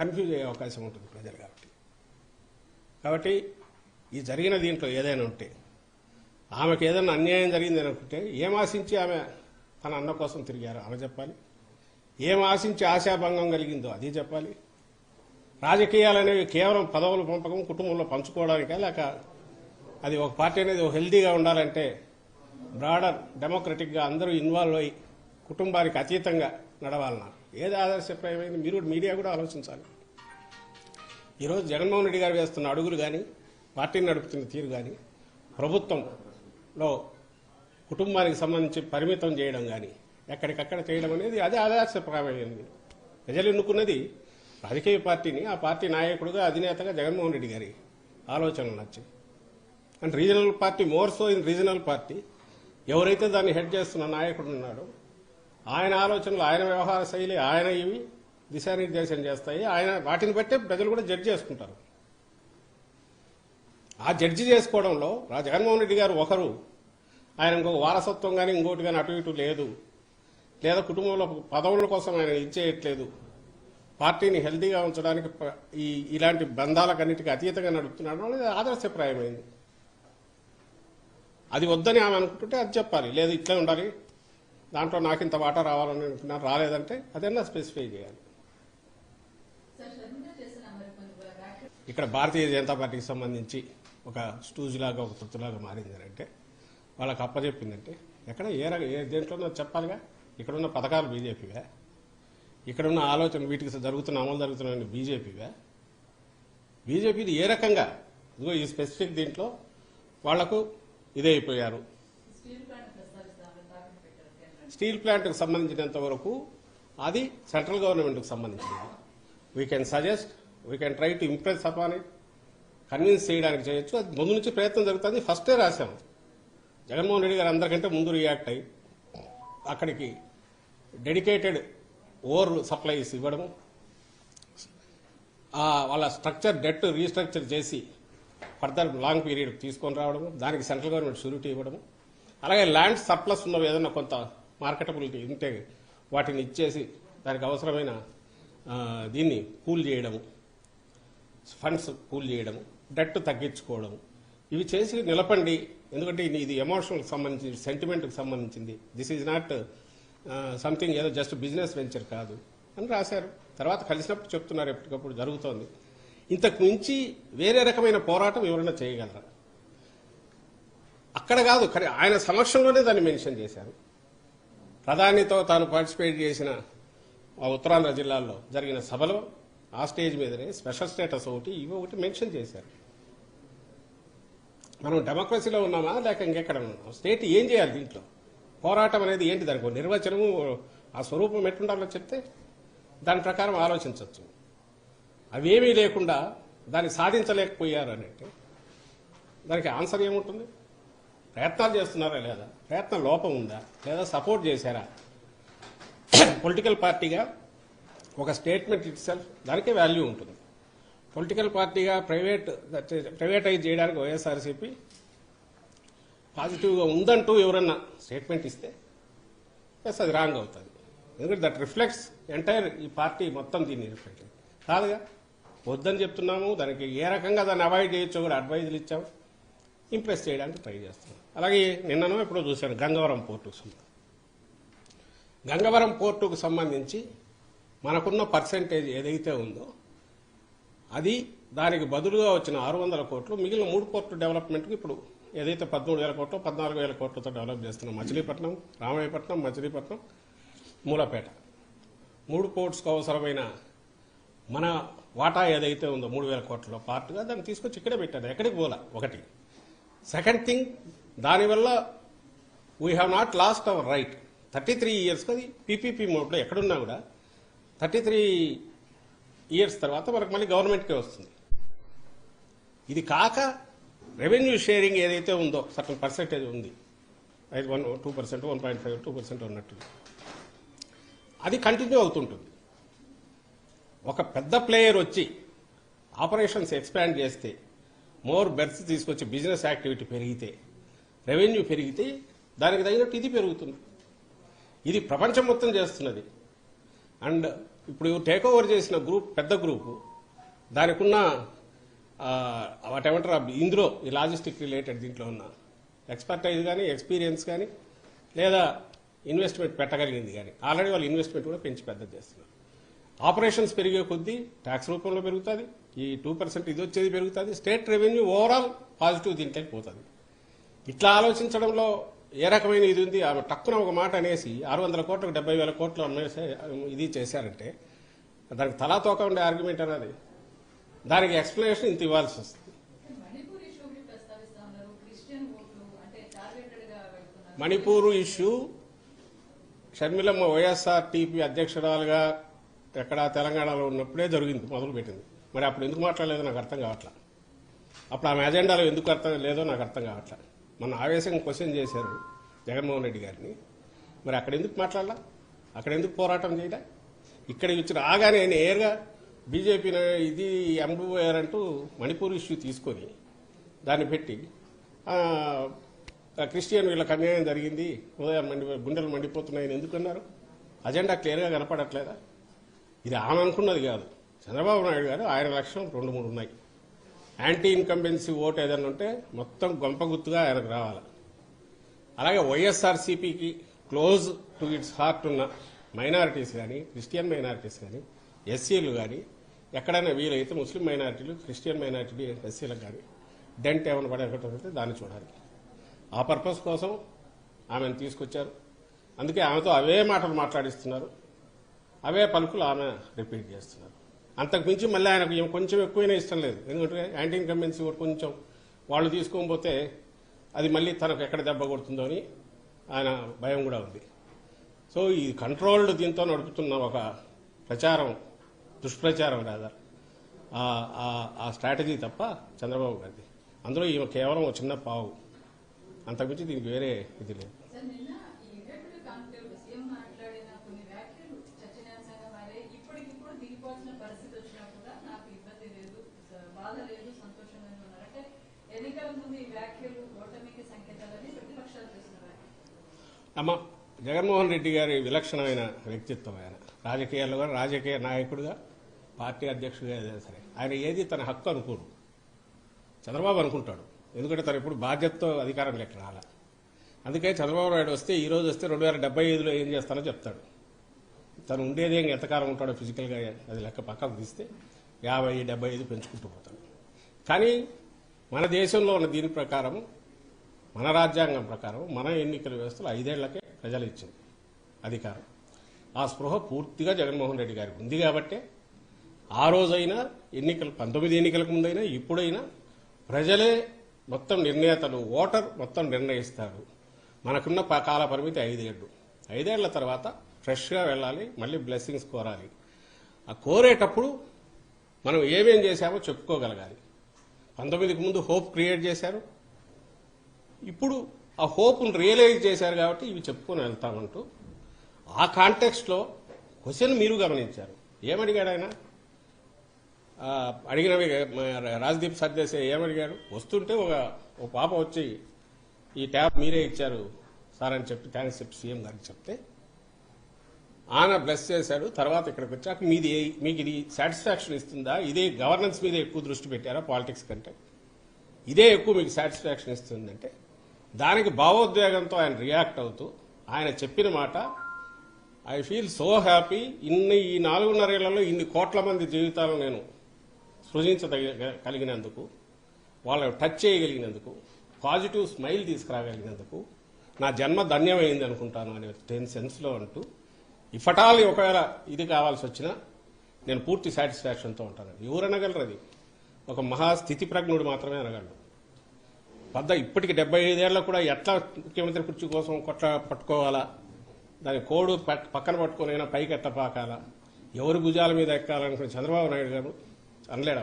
Confuse అయ్యే అవకాశం ఉంటుంది ప్రజలు కాబట్టి. కాబట్టి ఈ జరిగిన దీంట్లో ఏదైనా ఉంటే ఆమెకు ఏదైనా అన్యాయం జరిగింది అనుకుంటే ఏం ఆశించి ఆమె తన అన్న కోసం తిరిగారు? ఆమె చెప్పాలి. ఏం ఆశించి ఆశాభంగం కలిగిందో అది చెప్పాలి. రాజకీయాలు అనేవి కేవలం పదవుల పంపకం కుటుంబంలో పంచుకోవడానికే లేక అది ఒక పార్టీ అనేది హెల్దీగా ఉండాలంటే బ్రాడర్ డెమోక్రటిక్గా అందరూ ఇన్వాల్వ్ అయ్యి కుటుంబానికి అతీతంగా నడవాలన్నారు. ఏది ఆదర్శప్రాయమైంది? మీరు కూడా మీడియా కూడా ఆలోచించాలి. ఈరోజు జగన్మోహన్ రెడ్డి గారు వేస్తున్న అడుగులు కానీ పార్టీని నడుపుతున్న తీరు కానీ ప్రభుత్వంలో కుటుంబానికి సంబంధించి పరిమితం చేయడం కానీ ఎక్కడికక్కడ చేయడం అనేది అదే ఆదర్శప్రాయమైంది. ప్రజలు ఎన్నుకున్నది రాజకీయ పార్టీని ఆ పార్టీ నాయకుడుగా అధినేతగా జగన్మోహన్ రెడ్డి గారి ఆలోచనలు నచ్చాయి and regional party more so in regional party ఎవరైతే దాన్ని హెడ్ చేస్తున్న నాయకుడు ఉన్నాడో ఆయన ఆలోచనలు ఆయన వ్యవహార శైలి ఆయన ఇవి దిశానిర్దేశం చేస్తాయి. ఆయన వాటిని బట్టే ప్రజలు కూడా జడ్జి చేసుకుంటారు. ఆ జడ్జి చేసుకోవడంలో రా జగన్మోహన్ రెడ్డి గారు ఒకరు. ఆయన ఇంకొక వారసత్వం కానీ ఇంకోటి కానీ అటు ఇటు లేదు. లేదా కుటుంబంలో పదవుల కోసం ఆయన ఇచ్చేయట్లేదు పార్టీని హెల్తీగా ఉంచడానికి ఈ ఇలాంటి బంధాలకన్నిటికీ అతీతంగా నడుపుతున్నాడు అనేది ఆదర్శప్రాయమైంది. అది వద్దని ఆమె అనుకుంటుంటే అది చెప్పాలి. లేదు ఇట్లే ఉండాలి. దాంట్లో నాకు ఇంత వాటా రావాలని అనుకున్నాను రాలేదంటే అదన్నా స్పెసిఫై చేయాలి? ఇక్కడ భారతీయ జనతా పార్టీకి సంబంధించి ఒక స్టూజ్ లాగా ఒక తొత్తులాగా మారింది అంటే వాళ్ళకి అప్పచెప్పిందంటే ఎక్కడ ఏ రక ఏ దేంట్లోనో చెప్పాలిగా? ఇక్కడున్న పథకాలు బీజేపీవే. ఇక్కడున్న ఆలోచన వీటికి జరుగుతున్న అమలు జరుగుతున్న బీజేపీవే. బీజేపీది ఏ రకంగా? ఇదిగో ఈ స్పెసిఫిక్ దీంట్లో వాళ్ళకు ఇదైపోయారు. అయిపోయారు స్టీల్ ప్లాంట్కి సంబంధించినంత వరకు అది సెంట్రల్ గవర్నమెంట్కు సంబంధించింది we can suggest we can try to impress upon it convince చేయడానికి చేయొచ్చు. అది ముందు నుంచి ప్రయత్నం జరుగుతుంది. ఫస్టే రాశాము జగన్మోహన్ రెడ్డి గారు అందరికంటే ముందు రియాక్ట్ అయ్యి అక్కడికి డెడికేటెడ్ ఓవర్ సప్లైస్ ఇవ్వడము వాళ్ళ స్ట్రక్చర్ డెట్ రీస్ట్రక్చర్ చేసి ఫర్దర్ లాంగ్ పీరియడ్ తీసుకొని రావడము దానికి సెంట్రల్ గవర్నమెంట్ షూరిటీ ఇవ్వడము. అలాగే ల్యాండ్ సర్ప్లస్ ఉన్నవి ఏదైనా కొంత మార్కెటబిలిటీ ఉంటే వాటిని ఇచ్చేసి దానికి అవసరమైన దీన్ని పూల్ చేయడము ఫండ్స్ పూల్ చేయడము డెట్ తగ్గించుకోవడము ఇవి చేసి నిలపండి. ఎందుకంటే ఇది- ఎమోషనల్కి సంబంధించింది సెంటిమెంట్కి సంబంధించింది. దిస్ ఈజ్ నాట్ సంథింగ్ ఏదో జస్ట్ బిజినెస్ వెంచర్ కాదు అని రాశారు. తర్వాత కలిసినప్పుడు చెప్తున్నారు ఎప్పటికప్పుడు జరుగుతోంది. ఇంతకు మించి వేరే రకమైన పోరాటం ఎవరైనా చేయగలరా? అక్కడ కాదు కానీ ఆయన సమక్షంలోనే దాన్ని మెన్షన్ చేశారు. ప్రధానితో తాను పార్టిసిపేట్ చేసిన ఉత్తరాంధ్ర జిల్లాల్లో జరిగిన సభలో ఆ స్టేజ్ మీదనే స్పెషల్ స్టేటస్ ఒకటి ఇవి ఒకటి మెన్షన్ చేశారు. మనం డెమోక్రసీలో ఉన్నామా లేక ఇంకెక్కడ ఉన్నాం స్టేట్ ఏం చేయాలి దీంట్లో? పోరాటం అనేది ఏంటి దానికి? నిర్వచనము ఆ స్వరూపం ఎట్లుండాలో చెప్తే దాని ప్రకారం ఆలోచించవచ్చు అవేమీ లేకుండా దాన్ని సాధించలేకపోయారు అంటే దానికి ఆన్సర్ ఏముంటుంది? ప్రయత్నాలు చేస్తున్నారా లేదా? ప్రయత్నం లోపం ఉందా? లేదా సపోర్ట్ చేశారా? పొలిటికల్ పార్టీగా ఒక స్టేట్మెంట్ ఇట్ దానికే వాల్యూ ఉంటుంది. పొలిటికల్ పార్టీగా ప్రైవేట్ ప్రైవేటైజ్ చేయడానికి వైఎస్ఆర్సీపీ పాజిటివ్గా ఉందంటూ ఎవరన్నా స్టేట్మెంట్ ఇస్తే ఎస్ అది రాంగ్ అవుతుంది. ఎందుకంటే దట్ రిఫ్లెక్ట్స్ ఎంటైర్ ఈ పార్టీ మొత్తం దీన్ని రిఫ్లెక్ట్ కాదుగా? వద్దని చెప్తున్నాము దానికి ఏ రకంగా దాన్ని అవాయిడ్ చేయొచ్చో కూడా అడ్వైజులు ఇచ్చాము. ఇంప్రెస్ చేయడానికి ట్రై చేస్తున్నాం. అలాగే నిన్ననో ఎప్పుడో చూశాను గంగవరం పోర్టుకు సంబంధించి. గంగవరం పోర్టుకు సంబంధించి మనకున్న పర్సెంటేజ్ ఏదైతే ఉందో అది దానికి బదులుగా వచ్చిన ఆరు వందల కోట్లు మిగిలిన మూడు పోర్టు డెవలప్మెంట్కి ఇప్పుడు ఏదైతే పదమూడు వేల కోట్లు పద్నాలుగు వేల కోట్లతో డెవలప్ చేస్తున్నాం. మచిలీపట్నం రామాయపట్నం మచిలీపట్నం మూలపేట. మూడు పోర్ట్స్కు అవసరమైన మన వాటా ఏదైతే ఉందో మూడు వేల కోట్లలో పార్ట్గా దాన్ని తీసుకొచ్చి ఇక్కడే పెట్టారు. ఎక్కడికి పోలా? ఒకటి. సెకండ్ థింగ్ దానివల్ల we have not lost our right thirty three ఇయర్స్కి అది పీపీపీ మోడ్లో ఎక్కడున్నా కూడా థర్టీ త్రీ ఇయర్స్ తర్వాత మనకు మళ్ళీ గవర్నమెంట్కే వస్తుంది. ఇది కాక రెవెన్యూ షేరింగ్ ఏదైతే ఉందో సర్టన్ పర్సెంటేజ్ ఉంది. ఐదు one two percent one point five two percent ఉన్నట్టు. అది కంటిన్యూ అవుతుంటుంది. ఒక పెద్ద ప్లేయర్ వచ్చి ఆపరేషన్స్ ఎక్స్పాండ్ చేస్తే మోర్ బెర్త్ తీసుకొచ్చి బిజినెస్ యాక్టివిటీ పెరిగితే రెవెన్యూ పెరిగితే దానికి తగినట్టు ఇది పెరుగుతుంది. ఇది ప్రపంచం మొత్తం చేస్తున్నది. అండ్ ఇప్పుడు టేక్ ఓవర్ చేసిన గ్రూప్ పెద్ద గ్రూపు దానికి ఉన్న వాట్ ఇందులో ఈ లాజిస్టిక్ రిలేటెడ్ దీంట్లో ఉన్న ఎక్స్పర్టైజ్ కానీ ఎక్స్పీరియన్స్ కానీ లేదా ఇన్వెస్ట్మెంట్ పెట్టగలిగింది కానీ ఆల్రెడీ వాళ్ళు ఇన్వెస్ట్మెంట్ కూడా పెంచి పెద్ద చేస్తున్నారు. ఆపరేషన్స్ పెరిగే కొద్దీ ట్యాక్స్ రూపంలో పెరుగుతుంది. ఈ టూ పర్సెంట్ ఇది వచ్చేది పెరుగుతుంది. స్టేట్ రెవెన్యూ ఓవరాల్ పాజిటివ్ దీంట్లోకి పోతుంది. ఇట్లా ఆలోచించడంలో ఏ రకమైన ఇది ఉంది? ఆమె టక్కున ఒక మాట అనేసి ఆరు వందల కోట్లకు డెబ్బై వేల కోట్లు అమ్మేసే ఇది చేశారంటే దానికి తలా తోక ఉండే ఆర్గ్యుమెంట్ అనేది దానికి ఎక్స్ప్లెనేషన్ ఇంత ఇవ్వాల్సి వస్తుంది. మణిపూర్ ఇష్యూ షర్మిలమ్మ వైఎస్ఆర్ టీపీ అధ్యక్షురాలుగా ఎక్కడ తెలంగాణలో ఉన్నప్పుడే జరిగింది మొదలుపెట్టింది. మరి అప్పుడు ఎందుకు మాట్లాడలేదో? నాకు అర్థం కావట్లా. అప్పుడు ఆమె అజెండాలో ఎందుకు అర్థం లేదో నాకు అర్థం కావట్లా. మన ఆవేశంగా క్వశ్చన్ చేశారు జగన్మోహన్ రెడ్డి గారిని. మరి అక్కడ ఎందుకు మాట్లాడలా? అక్కడ ఎందుకు పోరాటం చేయలే? ఇక్కడ వచ్చి రాగానే నేరుగా బీజేపీ ఇది ఎంబోయర్ అంటూ మణిపూర్ ఇష్యూ తీసుకొని దాన్ని పెట్టి క్రిస్టియన్ వీళ్ళకి అన్యాయం జరిగింది. ఉదయం మండి గుండెలు మండిపోతున్నాయని ఎందుకన్నారు? అజెండా క్లియర్గా కనపడట్లేదా? ఇది ఆమె అనుకున్నది కాదు. చంద్రబాబు నాయుడు గారు ఆయన లక్ష్యం రెండు మూడు ఉన్నాయి. యాంటీ ఇన్కంబెన్సీ ఓట్ ఏదైనా ఉంటే మొత్తం గొంప గుర్తుగా ఆయనకు రావాలి. అలాగే వైఎస్ఆర్సీపీకి క్లోజ్ టు ఇట్స్ హార్ట్ ఉన్న మైనారిటీస్ కానీ క్రిస్టియన్ మైనారిటీస్ కానీ ఎస్సీలు కానీ ఎక్కడైనా వీలైతే ముస్లిం మైనారిటీలు క్రిస్టియన్ మైనారిటీలు ఎస్సీలకు కానీ డెంట్ ఏమైనా పడేటట్టు దాన్ని చూడాలి. ఆ పర్పస్ కోసం ఆమెను తీసుకొచ్చారు. అందుకే ఆమెతో అవే మాటలు మాట్లాడిస్తున్నారు. అవే పలుకులు ఆమె రిపీట్ చేస్తున్నారు. అంతకుమించి మళ్ళీ ఆయనకు కొంచెం ఎక్కువైనా ఇష్టం లేదు. ఎందుకంటే యాంటీ ఇన్కంబెన్సీ కూడా కొంచెం వాళ్ళు తీసుకోకపోతే అది మళ్ళీ తనకు ఎక్కడ దెబ్బ కొడుతుందో అని ఆయన భయం కూడా ఉంది. సో ఈ కంట్రోల్డ్ దీంతో నడుపుతున్న ఒక ప్రచారం దుష్ప్రచారం రాదా ఆ- ఆ స్ట్రాటజీ తప్ప చంద్రబాబు గారిది. అందులో ఈమె కేవలం ఒక చిన్న పావు. అంతకుమించి దీనికి వేరే ఇది లేదు సార్ నిన్న ఈ ఇంటర్వ్యూ కాన్క్లేవ్ సీఎం మాట్లాడిన కొన్ని వ్యాఖ్యలు చర్చనీయాంశంగా మారే ఇప్పటికిప్పుడు దిగిపోవాల్సిన పరిస్థితి వచ్చినా కూడా నాకు ఇబ్బంది లేదు స- బాధ లేదు సంతోషంగా ఉన్నారు అంటే ఎన్నికల ముందు ఈ వ్యాఖ్యలు ఓటమికి సంకేతాలని ప్రతిపక్షాలు చేస్తున్నారు అమ్మ జగన్మోహన్ రెడ్డి గారి విలక్షణమైన వ్యక్తిత్వం ఆయన. రాజకీయాల్లో కూడా రాజకీయ నాయకుడుగా పార్టీ అధ్యక్షుడిగా ఏదైనా సరే. ఆయన ఏది తన హక్కు అనుకోడు. చంద్రబాబు అనుకుంటాడు. ఎందుకంటే తను ఎప్పుడు బాధ్యతతో అధికారం లెక్క రాల. అందుకే చంద్రబాబు నాయుడు వస్తే ఈ రోజు వస్తే రెండు వేల డెబ్బై ఐదులో ఏం చేస్తానో చెప్తాడు. తను ఉండేది ఇంకా ఎంతకాలం ఉంటాడో ఫిజికల్గా అది లెక్క పక్కకు తీస్తే యాభై డెబ్బై ఐదు పెంచుకుంటూ పోతాడు. కానీ మన దేశంలో ఉన్న దీని ప్రకారం మన రాజ్యాంగం ప్రకారం మన ఎన్నికల వ్యవస్థలో ఐదేళ్ళకే ప్రజలు ఇచ్చింది అధికారం. ఆ స్పృహ పూర్తిగా జగన్మోహన్ రెడ్డి గారికి ఉంది కాబట్టే ఆ రోజైనా ఎన్నికలు పంతొమ్మిది ఎన్నికలకు ముందైనా ఇప్పుడైనా ప్రజలే మొత్తం నిర్ణేతలు ఓటర్ మొత్తం నిర్ణయిస్తారు. మనకున్న కాల పరిమితి ఐదేళ్ళు ఐదేళ్ళ తర్వాత ఫ్రెష్గా వెళ్ళాలి మళ్ళీ బ్లెస్సింగ్స్ కోరాలి. ఆ కోరేటప్పుడు మనం ఏమేం చేశామో చెప్పుకోగలగాలి. పంతొమ్మిదికి ముందు హోప్ క్రియేట్ చేశారు. ఇప్పుడు ఆ హోప్ను రియలైజ్ చేశారు కాబట్టి ఇవి చెప్పుకొని వెళ్తామంటూ ఆ కాంటెక్స్ట్లో క్వశ్చన్ మీరు గమనించారు. ఏమడిగాడు ఆయన? అడిగినవి రాజ్దీప్ సర్దేశాయ్ ఏమడిగాడు? వస్తుంటే ఒక ఒక పాప వచ్చి ఈ ట్యాబ్ మీరే ఇచ్చారు సార్ అని చెప్పి థ్యాంక్స్ చెప్పి సీఎం గారికి చెప్తే ఆయన బ్లెస్ చేశాడు తర్వాత ఇక్కడికి వచ్చాక మీది మీకు ఇది సాటిస్ఫాక్షన్ ఇస్తుందా? ఇదే గవర్నెన్స్ మీద ఎక్కువ దృష్టి పెట్టారా పాలిటిక్స్ కంటే? ఇదే ఎక్కువ మీకు సాటిస్ఫాక్షన్ ఇస్తుందంటే దానికి భావోద్వేగంతో ఆయన రియాక్ట్ అవుతూ ఆయన చెప్పిన మాట ఐ ఫీల్ సో హ్యాపీ ఇన్ని ఈ నాలుగున్నరేళ్ళలో ఇన్ని కోట్ల మంది జీవితాలను నేను సృజించగలిగినందుకు వాళ్ళని టచ్ చేయగలిగినందుకు పాజిటివ్ స్మైల్ తీసుకురాగలిగినందుకు నా జన్మ ధన్యమైంది అనుకుంటాను అనే టెన్ సెన్స్లో అంటూ ఇఫటాలి ఒకవేళ ఇది కావాల్సి వచ్చినా నేను పూర్తి సాటిస్ఫాక్షన్తో ఉంటాను. ఎవరు అనగలరు అది? ఒక మహాస్థితి ప్రజ్ఞుడు మాత్రమే అనగలడు పెద్ద ఇప్పటికి డెబ్బై ఐదేళ్ళ కూడా ఎట్లా ముఖ్యమంత్రి కుర్చీ కోసం కొట్ట పట్టుకోవాలా? దాని కోడు పక్కన పట్టుకొని అయినా పైకి ఎట్ట పాకాలా ఎవరి భుజాల మీద ఎక్కాలనుకుని చంద్రబాబు నాయుడు గారు అనలేడు